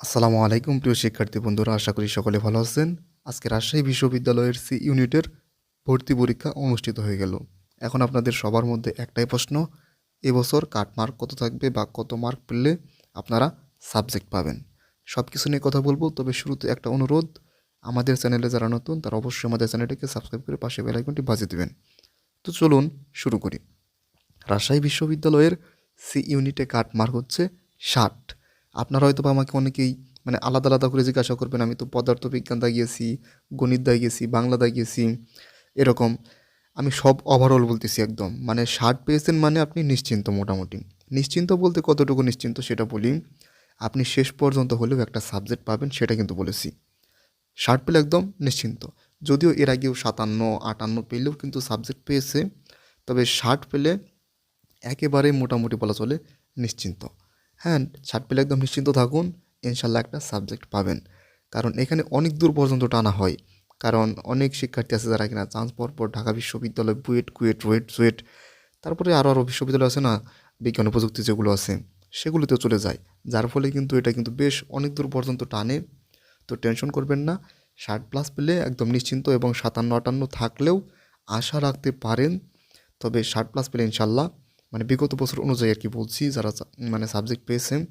আসসালামু আলাইকুম প্রিয় শিক্ষার্থী বন্ধুরা, আশা করি সকলে ভালো আছেন। আজকে রাজশাহী বিশ্ববিদ্যালয়ের সি ইউনিটের ভর্তি পরীক্ষা অনুষ্ঠিত হয়ে গেল। এখন আপনাদের সবার মধ্যে একটাই প্রশ্ন, এবছর কাট মার্ক কত থাকবে বা কত মার্ক পেলে আপনারা সাবজেক্ট পাবেন? সব কিছু নিয়ে কথা বলব, তবে শুরুতে একটা অনুরোধ, আমাদের চ্যানেলে যারা নতুন, তারা অবশ্যই আমাদের চ্যানেলটিকে সাবস্ক্রাইব করে পাশে বেল আইকনটি বাজিয়ে দেবেন। তো চলুন শুরু করি। রাজশাহী বিশ্ববিদ্যালয়ের সি ইউনিটে কাট মার্ক হচ্ছে ষাট। আপনারা হয়তো বা আমাকে অনেকেই মানে আলাদা আলাদা করে জিজ্ঞাসা করবেন, আমি তো পদার্থবিজ্ঞান দাগিয়েছি গণিত দাগিয়েছি বাংলা দাগিয়েছি এরকম। আমি সব ওভারঅল বলতেছি একদম। মানে ষাট পেয়েছেন মানে আপনি নিশ্চিন্ত মোটামুটি। নিশ্চিন্ত বলতে কতটুকু নিশ্চিন্ত সেটা বলি। আপনি শেষ পর্যন্ত হলেও একটা সাবজেক্ট পাবেন, সেটা কিন্তু বলেছি। ষাট পেলে একদম নিশ্চিন্ত। যদিও এর আগেও সাতান্ন, আটান্ন পেলেও কিন্তু সাবজেক্ট পেয়েছে, তবে ষাট পেলে একেবারেই মোটামুটি বলা চলে নিশ্চিন্ত। হ্যাঁ ষাট পেলে একদম নিশ্চিন্ত থাকুন, ইনশাল্লাহ একটা সাবজেক্ট পাবেন। কারণ এখানে অনেক দূর পর্যন্ত টানা হয়। কারণ অনেক শিক্ষার্থী আছে যারা কিনা চান্স পর পর ঢাকা বিশ্ববিদ্যালয়, বুয়েট, কুয়েট রুয়েট সুয়েট, তারপরে আরও আরও বিশ্ববিদ্যালয় আছে না, বিজ্ঞান প্রযুক্তি যেগুলো আছে, সেগুলোতেও চলে যায়। যার ফলে কিন্তু এটা কিন্তু বেশ অনেক দূর পর্যন্ত টানে। তো টেনশন করবেন না, ষাট প্লাস পেলে একদম নিশ্চিন্ত এবং সাতান্ন আটান্ন থাকলেও আশা রাখতে পারেন। তবে ষাট প্লাস পেলে ইনশাল্লাহ মানে বিগত বছর অনুযায়ী আর কি বলছি, যারা মানে সাবজেক্ট পেয়েছেন,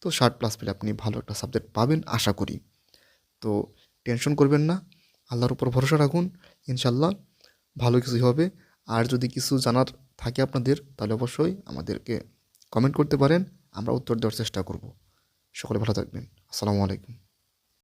তো ষাট প্লাস পেলে আপনি ভালো একটা সাবজেক্ট পাবেন আশা করি। তো টেনশন করবেন না, আল্লাহর উপর ভরসা রাখুন ইনশাল্লাহ ভালো কিছুই হবে। আর যদি কিছু জানার থাকে আপনাদের, তাহলে অবশ্যই আমাদেরকে কমেন্ট করতে পারেন, আমরা উত্তর দেওয়ার চেষ্টা করব। সকলে ভালো থাকবেন। আসসালামু আলাইকুম।